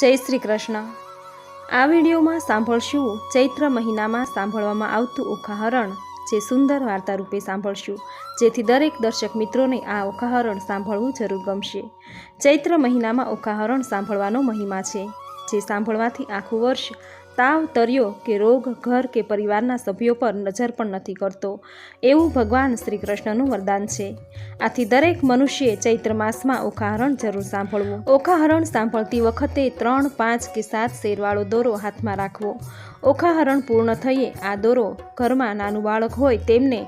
જય શ્રી કૃષ્ણ. આ વિડીયોમાં સાંભળશું ચૈત્ર મહિનામાં સાંભળવામાં આવતું ઉખાહરણ જે સુંદર વાર્તા રૂપે સાંભળશું, જેથી દરેક દર્શક મિત્રોને આ ઉખાહરણ સાંભળવું જરૂર ગમશે. ચૈત્ર મહિનામાં ઉખાહરણ સાંભળવાનો મહિમા છે, જે સાંભળવાથી આખું વર્ષ તાવ તર્યો કે રોગ ઘર કે પરિવારના સભ્યો પર નજર પણ નથી કરતો. એવું ભગવાન શ્રી કૃષ્ણનું વરદાન છે. આથી દરેક મનુષ્યે ચૈત્ર માસમાં ઓખાહરણ જરૂર સાંભળવું. ઓખાહરણ સાંભળતી વખતે ત્રણ, પાંચ કે સાત શેરવાળો દોરો હાથમાં રાખવો. ઓખાહરણ પૂર્ણ થઈએ આ દોરો ઘરમાં નાનું બાળક હોય તેમને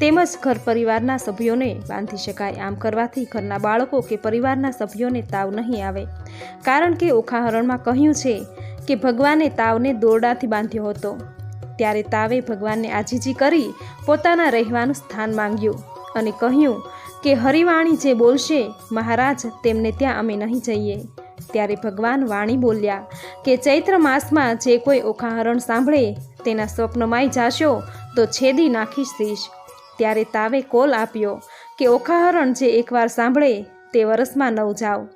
તેમજ ઘર પરિવારના સભ્યોને બાંધી શકાય. આમ કરવાથી ઘરના બાળકો કે પરિવારના સભ્યોને તાવ નહીં આવે. કારણ કે ઓખાહરણમાં કહ્યું છે કે ભગવાને તાવને દોરડાથી બાંધ્યો હતો. ત્યારે તાવે ભગવાનને આજીજી કરી પોતાના રહેવાનું સ્થાન માંગ્યું અને કહ્યું કે, હરિવાણી જે બોલશે, મહારાજ, તેમને ત્યાં અમે નહીં જઈએ. ત્યારે ભગવાન વાણી બોલ્યા કે, ચૈત્ર માસમાં જે કોઈ ઓખાહરણ સાંભળે, તેના સ્વપ્નમાંય જાશો, તો છેદી નાખીશ દઈશ ત્યારે તાવે કોલ આપ્યો કે, ઓખાહરણ જે એકવાર સાંભળે, તે વરસમાં નવ જાઓ.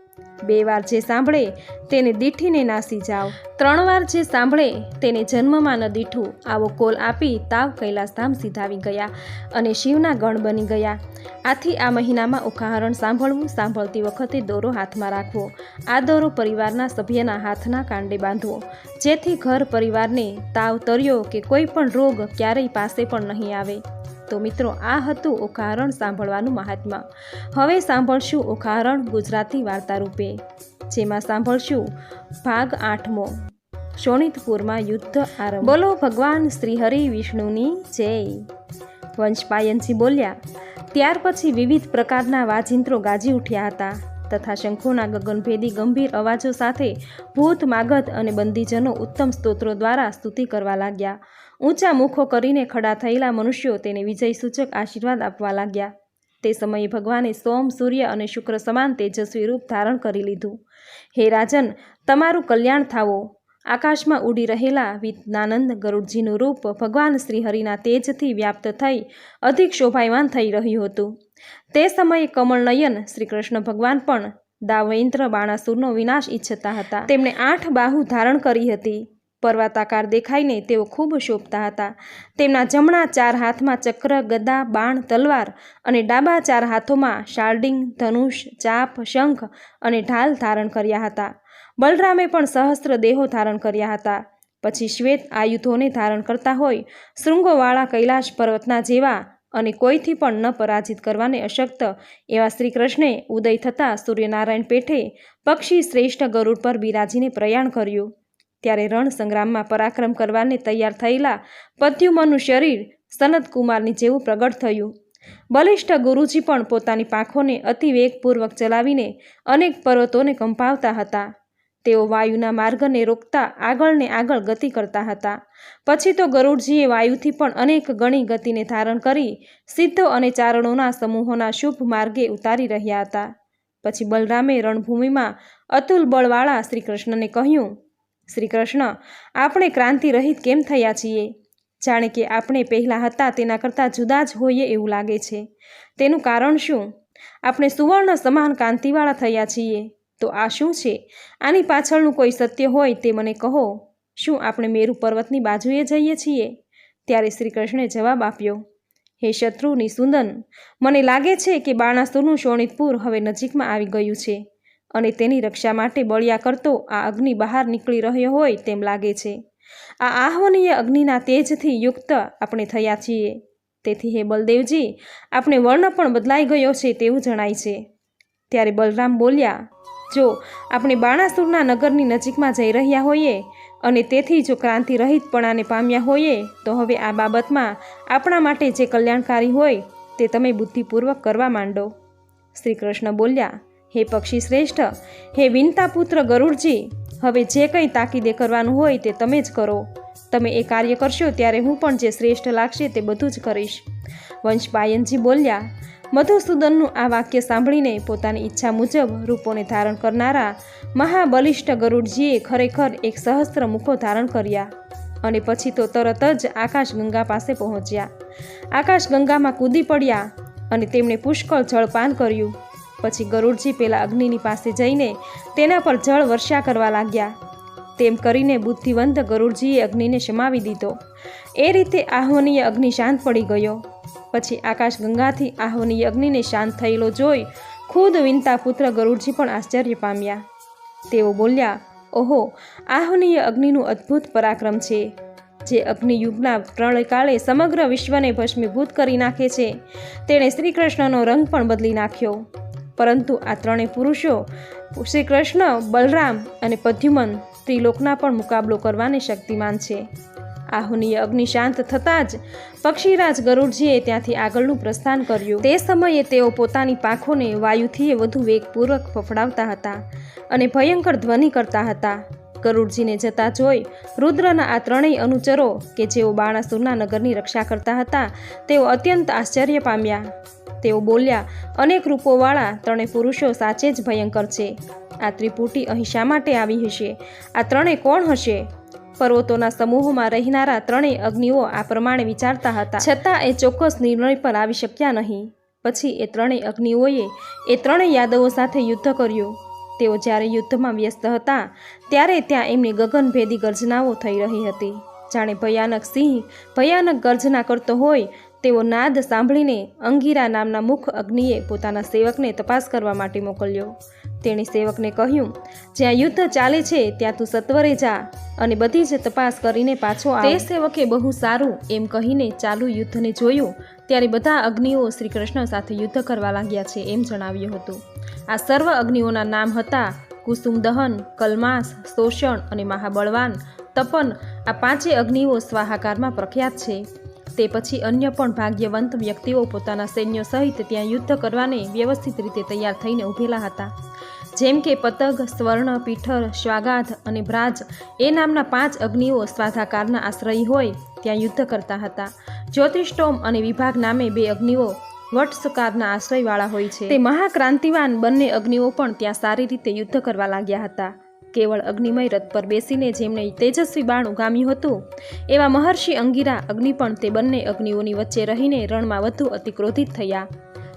બે વાર જે સાંભળે તેને દીઠીને નાસી જાઓ. ત્રણ વાર જે સાંભળે તેને જન્મમાં ન દીઠું. આવો કોલ આપી તાવ કૈલાસધામ સીધાવી ગયા અને શિવના ગણ બની ગયા. આથી આ મહિનામાં ઉખાહરણ સાંભળવું, સાંભળતી વખતે દોરો હાથમાં રાખવો. આ દોરો પરિવારના સભ્યના હાથના કાંડે બાંધવો. જેથી ઘર પરિવારને તાવ તર્યો કે કોઈ પણ રોગ ક્યારેય પાસે પણ નહીં આવે. તો મિત્રો, આ હતું ઓખાહરણ સાંભળવાનું મહાત્મા. હવે સાંભળશું ઓખારણ ગુજરાતી વાર્તા રૂપે જેમાં સાંભળશું ભાગ આઠમો, શોણિતપુરમાં યુદ્ધ આરંભ. બોલો ભગવાન શ્રી હરિ વિષ્ણુની જય. વંશપાયનજી બોલ્યા, ત્યાર પછી વિવિધ પ્રકારના વાજિંત્રો ગાજી ઉઠ્યા હતા, તથા શંખોના ગગનભેદી ગંભીર અવાજો સાથે ભૂત, માગધ અને બંદીજનો ઉત્તમ સ્તોત્રો દ્વારા સ્તુતિ કરવા લાગ્યા. ઊંચા મુખો કરીને ખડા થયેલા મનુષ્યો તેને વિજય સૂચક આશીર્વાદ આપવા લાગ્યા. તે સમયે ભગવાને સોમ, સૂર્ય અને શુક્ર સમાન તેજસ્વી રૂપ ધારણ કરી લીધું. હે રાજન, તમારું કલ્યાણ થાવો. આકાશમાં ઉડી રહેલા વિજ્ઞાનંદ ગરુડજીનું રૂપ ભગવાન શ્રીહરિના તેજથી વ્યાપ્ત થઈ અધિક શોભાયમાન થઈ રહ્યું હતું. તે સમયે કમળનયન શ્રી કૃષ્ણ ભગવાન પણ દાવેન્દ્ર બાણાસુરનો વિનાશ ઈચ્છતા હતા. તેમણે આઠ બાહુ ધારણ કરી હતી. પર્વતાકાર દેખાઈને તેઓ ખૂબ શોભતા હતા. તેમના જમણા ચાર હાથમાં ચક્ર, ગદા, બાણ, તલવાર અને ડાબા ચાર હાથોમાં શાર્ડિંગ, ધનુષ, ચાપ, શંખ અને ઢાલ ધારણ કર્યા હતા. બલરામે પણ સહસ્ત્ર દેહો ધારણ કર્યા હતા. પછી શ્વેત આયુધોને ધારણ કરતા હોય, શૃંગોવાળા કૈલાશ પર્વતના જેવા અને કોઈથી પણ ન પરાજિત કરવાને અશક્ત એવા શ્રી કૃષ્ણે ઉદય થતાં સૂર્યનારાયણ પેઠે પક્ષી શ્રેષ્ઠ ગરુડ પર બિરાજીને પ્રયાણ કર્યું. ત્યારે રણ સંગ્રામમાં પરાક્રમ કરવાને તૈયાર થયેલા પત્યુમનું શરીર સનત કુમારની જેવું પ્રગટ થયું. બલિષ્ઠ ગુરુજી પણ પોતાની પાંખોને અતિ વેગપૂર્વક ચલાવીને અનેક પર્વતોને કંપાવતા હતા. તેઓ વાયુના માર્ગને રોકતા આગળને આગળ ગતિ કરતા હતા. પછી તો ગરુડજીએ વાયુથી પણ અનેક ગણી ગતિને ધારણ કરી સિદ્ધો અને ચારણોના સમૂહોના શુભ માર્ગે ઉતારી રહ્યા હતા. પછી બલરામે રણભૂમિમાં અતુલ બળવાળા શ્રીકૃષ્ણને કહ્યું શ્રી કૃષ્ણ, આપણે ક્રાંતિ રહિત કેમ થયા છીએ? જાણે કે આપણે પહેલાં હતા તેના કરતાં જુદા જ હોઈએ એવું લાગે છે. તેનું કારણ શું? આપણે સુવર્ણ સમાન કાંતિવાળા થયા છીએ. તો આ શું છે? આની પાછળનું કોઈ સત્ય હોય તે મને કહો. શું આપણે મેરુ પર્વતની બાજુએ જઈએ છીએ? ત્યારે શ્રી કૃષ્ણે જવાબ આપ્યો, હે શત્રુ નિસુંદન, મને લાગે છે કે બાણાસુરનું શોણિતપુર હવે નજીકમાં આવી ગયું છે. અને તેની રક્ષા માટે બળિયા કરતો આ અગ્નિ બહાર નીકળી રહ્યો હોય તેમ લાગે છે. આ આહ્વનીય અગ્નિના તેજથી યુક્ત આપણે થયા છીએ. તેથી હે બલદેવજી, આપણે વર્ણ પણ બદલાઈ ગયો છે તેવું જણાય છે. ત્યારે બલરામ બોલ્યા, જો આપણે બાણાસુરના નગરની નજીકમાં જઈ રહ્યા હોઈએ અને તેથી જો ક્રાંતિ રહિતપણાને પામ્યા હોઈએ, તો હવે આ બાબતમાં આપણા માટે જે કલ્યાણકારી હોય તે તમે બુદ્ધિપૂર્વક કરવા માંડો. શ્રી કૃષ્ણ બોલ્યા હે પક્ષી શ્રેષ્ઠ, હે વિનતા પુત્ર ગરુડજી, હવે જે કંઈ તાકીદે કરવાનું હોય તે તમે જ કરો. તમે એ કાર્ય કરશો ત્યારે હું પણ જે શ્રેષ્ઠ લાગશે તે બધું જ કરીશ. વંશપાયનજી બોલ્યા, મધુસૂદનનું આ વાક્ય સાંભળીને પોતાની ઈચ્છા મુજબ રૂપોને ધારણ કરનારા મહાબલિષ્ઠ ગરુડજીએ ખરેખર એક સહસ્ત્ર મુખો ધારણ કર્યા અને પછી તો તરત જ આકાશ ગંગા પાસે પહોંચ્યા. આકાશ ગંગામાં કૂદી પડ્યા અને તેમણે પુષ્કળ જળપાન કર્યું. પછી ગરુડજી પેલા અગ્નિની પાસે જઈને તેના પર જળ વર્ષા કરવા લાગ્યા. તેમ કરીને બુદ્ધિવંત ગરુડજીએ અગ્નિને શમાવી દીધો. એ રીતે આહોનીય અગ્નિ શાંત પડી ગયો. પછી આકાશ ગંગાથી આહ્વનીય અગ્નિને શાંત થયેલો જોઈ ખુદ વિનતા પુત્ર ગરુડજી પણ આશ્ચર્ય પામ્યા. તેઓ બોલ્યા, ઓહો, આહોનીય અગ્નિનું અદ્ભુત પરાક્રમ છે, જે અગ્નિયુગના પ્રણયકાળે સમગ્ર વિશ્વને ભસ્મીભૂત કરી નાખે છે. તેણે શ્રી કૃષ્ણનો રંગ પણ બદલી નાખ્યો. પરંતુ આ ત્રણેય પુરુષો શ્રી કૃષ્ણ બલરામ અને પદ્યુમન ત્રિલોકના પણ મુકાબલો કરવાને શક્તિમાન છે. આહુનીય અગ્નિ શાંત થતાં જ પક્ષીરાજ ગરુડજીએ ત્યાંથી આગળનું પ્રસ્થાન કર્યું. તે સમયે તેઓ પોતાની પાંખોને વાયુથી વધુ વેગપૂર્વક ફફડાવતા હતા અને ભયંકર ધ્વનિ કરતા હતા. ગરુડજીને જતા જોઈ રુદ્રના આ ત્રણેય અનુચરો કે જેઓ બાણાસુરના નગરની રક્ષા કરતા હતા, તેઓ અત્યંત આશ્ચર્ય પામ્યા. તેઓ બોલ્યા, અનેક રૂપોવાળા ત્રણેય પુરુષો સાચે જ ભયંકર છે. આ ત્રિપુટી અહીં શા માટે આવી હશે? આ ત્રણેય કોણ હશે? પર્વતોના સમૂહમાં રહેનારા ત્રણેય અગ્નિઓ આ પ્રમાણે વિચારતા હતા. છતાં એ ચોક્કસ નિર્ણય પર આવી શક્યા નહીં. પછી એ ત્રણેય અગ્નિઓએ એ ત્રણેય યાદવો સાથે યુદ્ધ કર્યું. તેઓ જ્યારે યુદ્ધમાં વ્યસ્ત હતા, ત્યારે ત્યાં એમની ગગનભેદી ગર્જનાઓ થઈ રહી હતી. જાણે ભયાનક સિંહ ભયાનક ગર્જના કરતો હોય તેવો નાદ સાંભળીને અંગીરા નામના મુખ અગ્નિએ પોતાના સેવકને તપાસ કરવા માટે મોકલ્યો. તેણે સેવકને કહ્યું, જ્યાં યુદ્ધ ચાલે છે, ત્યાં તું સત્વરે જા અને બધી જ તપાસ કરીને પાછો આ તે સેવકે બહુ સારું એમ કહીને ચાલુ યુદ્ધને જોયું, ત્યારે બધા અગ્નિઓ શ્રી કૃષ્ણ સાથે યુદ્ધ કરવા લાગ્યા છે એમ જણાવ્યું હતું. આ સર્વ અગ્નિઓના નામ હતા, કુસુમ દહન, કલમાસ, શોષણ અને મહાબળવાન, તપન, આ પાંચે અગ્નિઓ સ્વાહાકારમાં પ્રખ્યાત છે. તે પછી અન્ય પણ ભાગ્યવંત વ્યક્તિઓ પોતાના સૈન્ય સહિત ત્યાં યુદ્ધ કરવાને વ્યવસ્થિત રીતે તૈયાર થઈને ઊભેલા હતા. જેમ કે પતંગ, સ્વર્ણ, પીઠર, સ્વાગાધ અને ભ્રાજ એ નામના પાંચ અગ્નિઓ સ્વાધાકારના આશ્રયી હોય ત્યાં યુદ્ધ કરતા હતા. જ્યોતિષ્ટોમ અને વિભાગ નામે બે અગ્નિઓ વટસકારના આશ્રયવાળા હોય છે. તે મહાક્રાંતિવાન બંને અગ્નિઓ પણ ત્યાં સારી રીતે યુદ્ધ કરવા લાગ્યા હતા. કેવળ અગ્નિમય રથ પર બેસીને જેમણે તેજસ્વી બાણ ઉગામ્યું હતું, એવા મહર્ષિ અંગીરા અગ્નિ પણ તે બંને અગ્નિઓની વચ્ચે રહીને રણમાં વધુ અતિક્રોધિત થયા.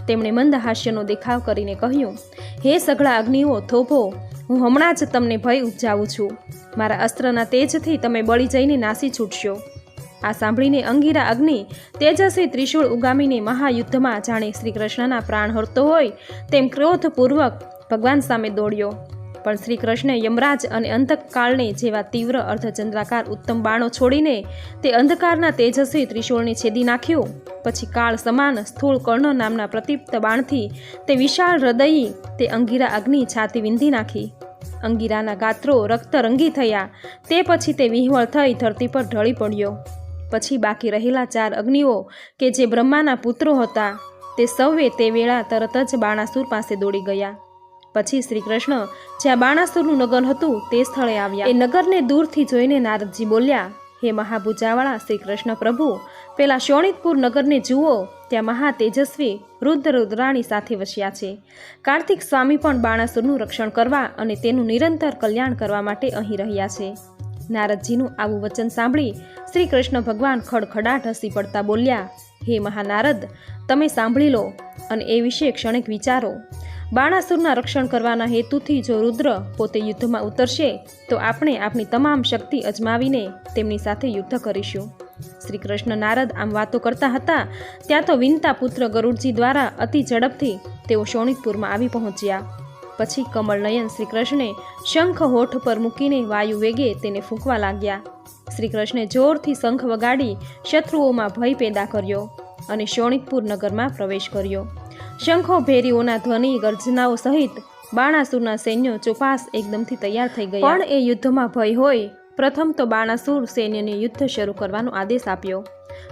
તેમણે મંદ હાસ્યનો દેખાવ કરીને કહ્યું, હે સઘળા અગ્નિઓ, થોભો, હું હમણાં જ તમને ભય ઉપજાવું છું. મારા અસ્ત્રના તેજથી તમે બળી જઈને નાસી છૂટશો. આ સાંભળીને અંગીરા અગ્નિ તેજસ્વી ત્રિશૂળ ઉગામીને મહાયુદ્ધમાં જાણે શ્રી કૃષ્ણના પ્રાણ હરતો હોય તેમ ક્રોધપૂર્વક ભગવાન સામે દોડ્યો. પણ શ્રી કૃષ્ણે યમરાજ અને અંતકાળને જેવા તીવ્ર અર્ધચંદ્રાકાર ઉત્તમ બાણો છોડીને તે અંધકારના તેજસ્વી ત્રિશૂળને છેદી નાખ્યો. પછી કાળ સમાન સ્થૂળ કર્ણ નામના પ્રતિપ્ત બાણથી તે વિશાળ હૃદયી તે અંગીરા અગ્નિ છાતી વિંધી નાખી. અંગીરાના ગાત્રો રક્તરંગી થયા. તે પછી તે વિહવળ થઈ ધરતી પર ઢળી પડ્યો. પછી બાકી રહેલા ચાર અગ્નિઓ કે જે બ્રહ્માના પુત્રો હતા તે સૌએ તે વેળા તરત જ બાણાસુર પાસે દોડી ગયા. પછી શ્રી કૃષ્ણ જ્યાં બાણાસુરનું નગર હતું તે સ્થળે આવ્યા. એ નગરને દૂરથી જોઈને નારદજી બોલ્યા, હે મહાભુજાવાળા શ્રી કૃષ્ણ પ્રભુ, પેલા શોણિતપુર નગરને જુઓ, ત્યાં મહા તેજસ્વી રુદ્ર રુદ્રાણી સાથે વસ્યા છે. કાર્તિક સ્વામી પણ બાણાસુરનું રક્ષણ કરવા અને તેનું નિરંતર કલ્યાણ કરવા માટે અહીં રહ્યા છે. નારદજીનું આવું વચન સાંભળી શ્રી કૃષ્ણ ભગવાન ખડખડાટ હસી પડતા બોલ્યા, હે મહાનારદ, તમે સાંભળી લો અને એ વિશે ક્ષણિક વિચારો. બાણાસુરના રક્ષણ કરવાના હેતુથી જો રુદ્ર પોતે યુદ્ધમાં ઉતરશે, તો આપણે આપણી તમામ શક્તિ અજમાવીને તેમની સાથે યુદ્ધ કરીશું. શ્રી કૃષ્ણ નારદ આમ વાતો કરતા હતા, ત્યાં તો વિનતા પુત્ર ગરુડજી દ્વારા અતિ ઝડપથી તેઓ શોણિતપુરમાં આવી પહોંચ્યા. પછી કમળનયન શ્રી કૃષ્ણે શંખ હોઠ પર મૂકીને વાયુ વેગે તેને ફૂંકવા લાગ્યા. શ્રી કૃષ્ણે જોરથી શંખ વગાડી શત્રુઓમાં ભય પેદા કર્યો અને શોણિતપુર નગરમાં પ્રવેશ કર્યો. શંખો ભેરીઓના ધ્વનિ ગર્જનાઓ સહિત બાણાસુરના સૈન્યો ચોપાસ એકદમથી તૈયાર થઈ ગયા. પણ એ યુદ્ધમાં ભય હોય, પ્રથમ તો બાણાસુર સૈન્યને યુદ્ધ શરૂ કરવાનો આદેશ આપ્યો.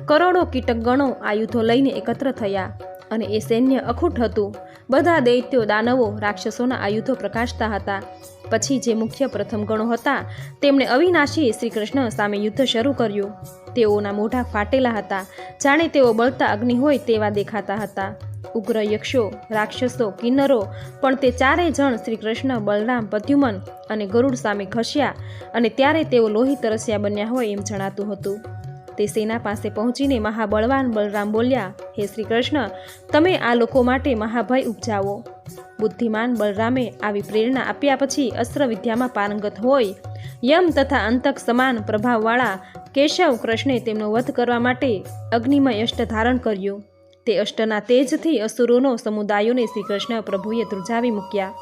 કરોડો કીટકગણો આ યુદ્ધો લઈને એકત્ર થયા. અને એ સૈન્ય અખૂટ હતું. બધા દૈત્યો, દાનવો, રાક્ષસોના આયુધો પ્રકાશતા હતા. પછી જે મુખ્ય પ્રથમ ગણો હતા, તેમણે અવિનાશી શ્રી કૃષ્ણ સામે યુદ્ધ શરૂ કર્યું. તેઓના મોઢા ફાટેલા હતા. જાણે તેઓ બળતા અગ્નિ હોય તેવા દેખાતા હતા. ઉગ્ર યક્ષો, રાક્ષસો, કિન્નરો, પણ તે ચારેય જણ શ્રી કૃષ્ણ બલરામ પદ્યુમન અને ગરુડ સામે ઘસ્યા અને ત્યારે તેઓ લોહી તરસ્યા બન્યા હોય એમ જણાતું હતું. તે સેના પાસે પહોંચીને મહાબળવાન બલરામ બોલ્યા, હે શ્રી કૃષ્ણ, તમે આ લોકો માટે મહાભય ઉપજાવો. બુદ્ધિમાન બલરામે આવી પ્રેરણા આપ્યા પછી અસ્ત્ર વિદ્યામાં પારંગત હોય, યમ તથા અંતક સમાન પ્રભાવવાળા કેશવ કૃષ્ણે તેમનો વધ કરવા માટે અગ્નિમય અષ્ટ ધારણ કર્યું. તે અષ્ટના તેજથી અસુરોનો સમુદાયોને શ્રી કૃષ્ણ પ્રભુએ ધ્રુજાવી મૂક્યા.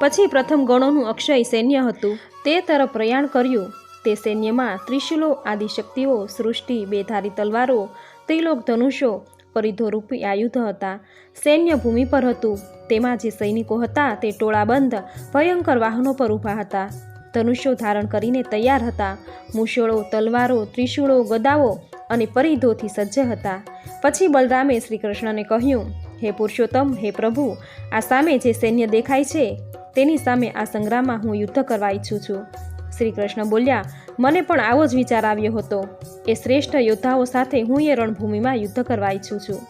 પછી પ્રથમ ગણોનું અક્ષય સૈન્ય હતું. તે તરફ પ્રયાણ કર્યું. તે સૈન્યમાં ત્રિશુલો આદિ શક્તિઓ સૃષ્ટિ, બેધારી તલવારો, ત્રિલોક ધનુષો, પરિધોરૂપી આયુધ હતા. સૈન્ય ભૂમિ પર હતું. તેમાં જે સૈનિકો હતા તે ટોળાબંધ, ભયંકર વાહનો પર ઊભા હતા. ધનુષ્યો ધારણ કરીને તૈયાર હતા. મુશળો, તલવારો, ત્રિશુળો, ગદાઓ અને પરિધોથી સજ્જ હતા. પછી બલરામે શ્રી કૃષ્ણને કહ્યું, હે પુરુષોત્તમ, હે પ્રભુ, આ સામે જે સૈન્ય દેખાય છે, તેની સામે આ સંગ્રામમાં હું યુદ્ધ કરવા ઈચ્છું છું. શ્રી કૃષ્ણ બોલ્યા, મને પણ આવો જ વિચાર આવ્યો હતો. એ શ્રેષ્ઠ યોદ્ધાઓ સાથે હું એ રણભૂમિમાં યુદ્ધ કરવા ઈચ્છું છું.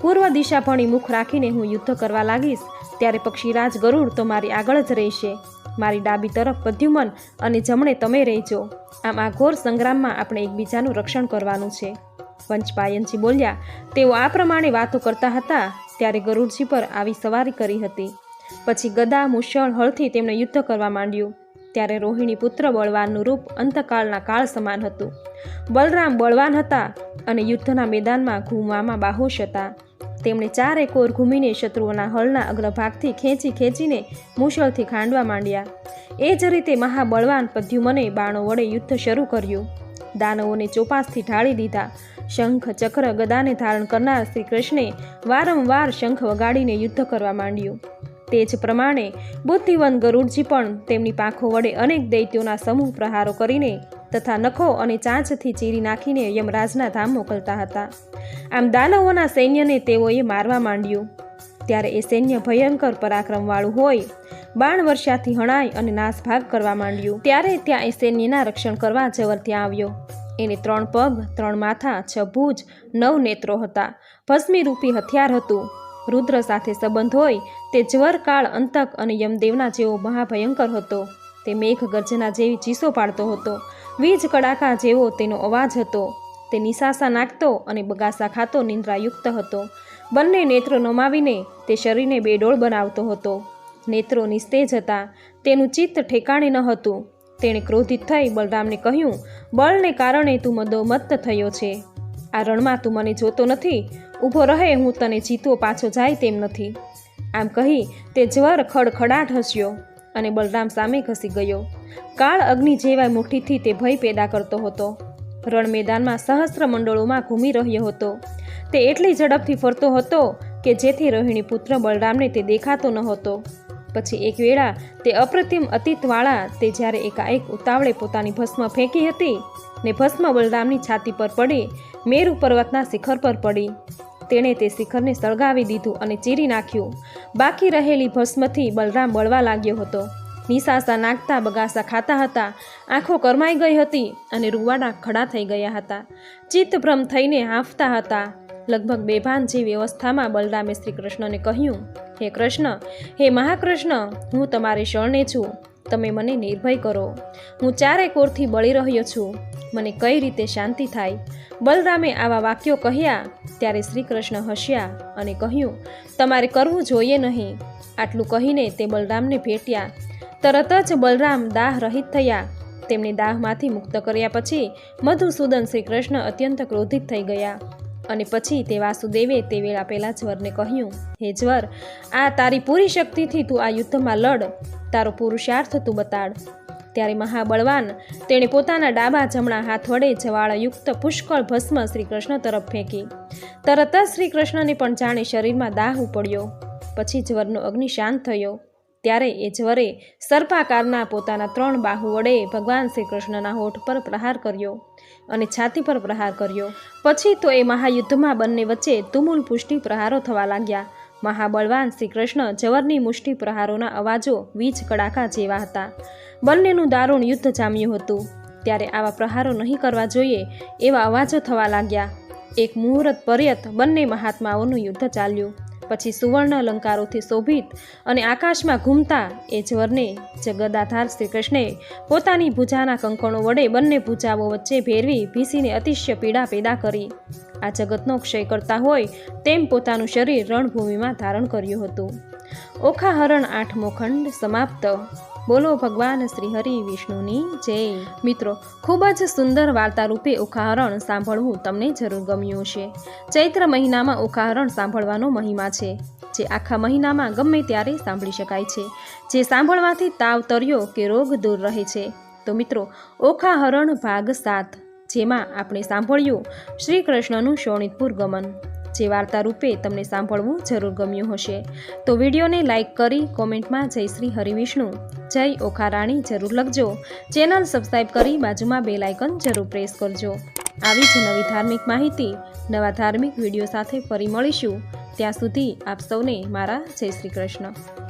પૂર્વ દિશા ભણી મુખ રાખીને હું યુદ્ધ કરવા લાગીશ, ત્યારે પક્ષીરાજ ગરુડ તો મારી આગળ જ રહેશે. મારી ડાબી તરફ પદ્યુમન અને જમણે તમે રહેજો. આમ આ ઘોર સંગ્રામમાં આપણે એકબીજાનું રક્ષણ કરવાનું છે. પંચપાયનજી બોલ્યા, તેઓ આ પ્રમાણે વાતો કરતા હતા ત્યારે ગરુડજી પર આવી સવારી કરી હતી. પછી ગદા મુશળ હળથી તેમણે યુદ્ધ કરવા માંડ્યું. ત્યારે રોહિણી પુત્ર બળવાનનું રૂપ અંતકાળના કાળ સમાન હતું. બલરામ બળવાન હતા અને યુદ્ધના મેદાનમાં ઘૂમવામાં બાહોશ હતા. તેમણે ચારે કોર ઘૂમીને શત્રુઓના હળના અગ્રભાગથી ખેંચી ખેંચીને મુશળથી ખાંડવા માંડ્યા. એ જ રીતે મહાબળવાન પદ્યુમને બાણો વડે યુદ્ધ શરૂ કર્યું. દાનવોને ચોપાસથી ઢાળી દીધા. શંખ, ચક્ર, ગદાને ધારણ કરનાર શ્રી કૃષ્ણે વારંવાર શંખ વગાડીને યુદ્ધ કરવા માંડ્યું. તે જ પ્રમાણે બુદ્ધિવંત ગરુડજી પણ તેમની પાંખો વડે અનેક દૈત્યોના સમૂહ પ્રહારો કરીને તથા નખો અને ચાંચથી ચીરી નાખીને યમરાજના ધામ મોકલતા હતા. આમ દાનવોના સૈન્યને તેઓએ મારવા માંડ્યું. ત્યારે એ સૈન્ય ભયંકર પરાક્રમવાળું હોય, બાણ વર્ષાથી હણાય અને નાસભાગ કરવા માંડ્યું. ત્યારે ત્યાં એ સૈન્યના રક્ષણ કરવા જવર ત્યાં આવ્યો. એને ત્રણ પગ, ત્રણ માથા, છ ભુજ, નવ નેત્રો હતા. ભસ્મીરૂપી હથિયાર હતું. રુદ્ર સાથે સંબંધ હોય તે જ્વરકાળ અંતક અને યમદેવના જેવો મહાભયંકર હતો. તે મેઘ ગર્જના જેવી ચીસો પાડતો હતો. વીજ કડાકા જેવો તેનો અવાજ હતો. તે નિશાસા નાખતો અને બગાસા ખાતો નિંદ્રાયુક્ત હતો. બંને નેત્રો નમાવીને તે શરીરને બેડોળ બનાવતો હતો. નેત્રો નિસ્તેજ હતા. તેનું ચિત્ત ઠેકાણે ન હતું. તેણે ક્રોધિત થઈ બલરામને કહ્યું, બળને કારણે તું મદોમત્ત થયો છે. આ રણમાં તું મને જોતો નથી. ઊભો રહે, હું તને જીતવો પાછો જાય તેમ નથી. આમ કહી તે જ્વર ખડખડાટ હસ્યો અને બલરામ સામે ઘસી ગયો. કાળ અગ્નિ જેવા મુઠ્ઠીથી તે ભય પેદા કરતો હતો. રણ મેદાનમાં સહસ્ત્ર મંડળોમાં ઘૂમી રહ્યો હતો. તે એટલી ઝડપથી ફરતો હતો કે જેથી રોહિણી પુત્ર બલરામને તે દેખાતો ન હતો. પછી એક વેળા તે અપ્રતિમ અતીતવાળા તે જ્યારે એકાએક ઉતાવળે પોતાની ભસ્મ ફેંકી હતી ને ભસ્મ બલરામની છાતી પર પડી, મેરુ પર્વતના શિખર પર પડી. તેણે તે શિખરને સળગાવી દીધું અને ચીરી નાખ્યું. બાકી રહેલી ભસ્મથી બલરામ બળવા લાગ્યો હતો. નિશાસા નાખતા બગાસા ખાતા હતા. આંખો કરમાઈ ગઈ હતી અને રૂવાડા ખડા થઈ ગયા હતા. ચિત્તભ્રમ થઈને હાંફતા હતા. લગભગ બેભાન જેવી અવસ્થામાં બલરામે શ્રી કૃષ્ણને કહ્યું, હે કૃષ્ણ, હે મહાકૃષ્ણ, હું તમારી શરણે છું. તમે મને નિર્ભય કરો. હું ચારે કોરથી બળી રહ્યો છું. મને કઈ રીતે શાંતિ થાય? બલરામે આવા વાક્યો કહ્યા ત્યારે શ્રી કૃષ્ણ હસ્યા અને કહ્યું, તમારે કરવું જોઈએ નહીં. આટલું કહીને તે બલરામને ભેટ્યા. તરત જ બલરામ દાહ રહિત થયા. તેમને દાહમાંથી મુક્ત કર્યા પછી મધુસૂદન શ્રી કૃષ્ણ અત્યંત ક્રોધિત થઈ ગયા. અને પછી તે વાસુદેવે તે વેળા પહેલાં જ્વરને કહ્યું, હે જ્વર, આ તારી પૂરી શક્તિથી તું આ યુદ્ધમાં લડ. તારો પુરુષાર્થ તું બતાડ. ત્યારે મહાબળવાન તેણે પોતાના ડાબા જમણા હાથ વડે જવાળાયુક્ત પુષ્કળ ભસ્મ શ્રી કૃષ્ણ તરફ ફેંકી. તરત જ શ્રી કૃષ્ણને પણ જાણે શરીરમાં દાહ ઉપડ્યો. પછી જ્વરનો અગ્નિ શાંત થયો. ત્યારે એ જ્વરે સર્પાકારના પોતાના ત્રણ બાહુ વડે ભગવાન શ્રી કૃષ્ણના હોઠ પર પ્રહાર કર્યો અને છાતી પર પ્રહાર કર્યો. પછી તો એ મહાયુદ્ધમાં બંને વચ્ચે તુમુલ પુષ્ટિ પ્રહારો થવા લાગ્યા. મહાબળવાન શ્રી કૃષ્ણ જવરની મુષ્ટિ પ્રહારોના અવાજો વીજ કડાકા જેવા હતા. બંનેનું દારૂણ યુદ્ધ જામ્યું હતું. ત્યારે આવા પ્રહારો નહીં કરવા જોઈએ એવા અવાજો થવા લાગ્યા. એક મુહૂર્ત પર્યત બંને મહાત્માઓનું યુદ્ધ ચાલ્યું. પછી સુવર્ણ અલંકારોથી શોભિત અને આકાશમાં ઘૂમતા એ જ્વરને જગદાધાર શ્રી કૃષ્ણે પોતાની ભૂજાના કંકણો વડે બંને ભૂજાઓ વચ્ચે ભેરવી ભીસીને અતિશય પીડા પેદા કરી. આ જગતનો ક્ષય કરતા હોય તેમ પોતાનું શરીર રણભૂમિમાં ધારણ કર્યું હતું. ઓખાહરણ આઠમો ખંડ સમાપ્ત. બોલો ભગવાન શ્રી હરિ વિષ્ણુની જય. મિત્રો, ખૂબ જ સુંદર વાર્તા રૂપે ઓખાહરણ સાંભળવું તમને જરૂર ગમ્યું છે ચૈત્ર મહિનામાં ઉખાહરણ સાંભળવાનો મહિમા છે, જે આખા મહિનામાં ગમે ત્યારે સાંભળી શકાય છે. જે સાંભળવાથી તાવ, તર્યો કે રોગ દૂર રહે છે. તો મિત્રો ઓખાહરણ ભાગ સાત, જેમાં આપણે સાંભળ્યું શ્રી કૃષ્ણનું શોણિતપુર ગમન. જે વાર્તા રૂપે તમને સાંભળવું જરૂર ગમ્યું હશે. તો વિડીયોને લાઇક કરી કોમેન્ટમાં જય શ્રી હરિવિષ્ણુ જય ઓખારાણી જરૂર લખજો. ચેનલ સબસ્ક્રાઈબ કરી બાજુમાં બે લાઇકન જરૂર પ્રેસ કરજો. આવી જ નવી ધાર્મિક માહિતી, નવા ધાર્મિક વીડિયો સાથે ફરી મળીશું. ત્યાં સુધી આપ સૌને મારા જય શ્રી કૃષ્ણ.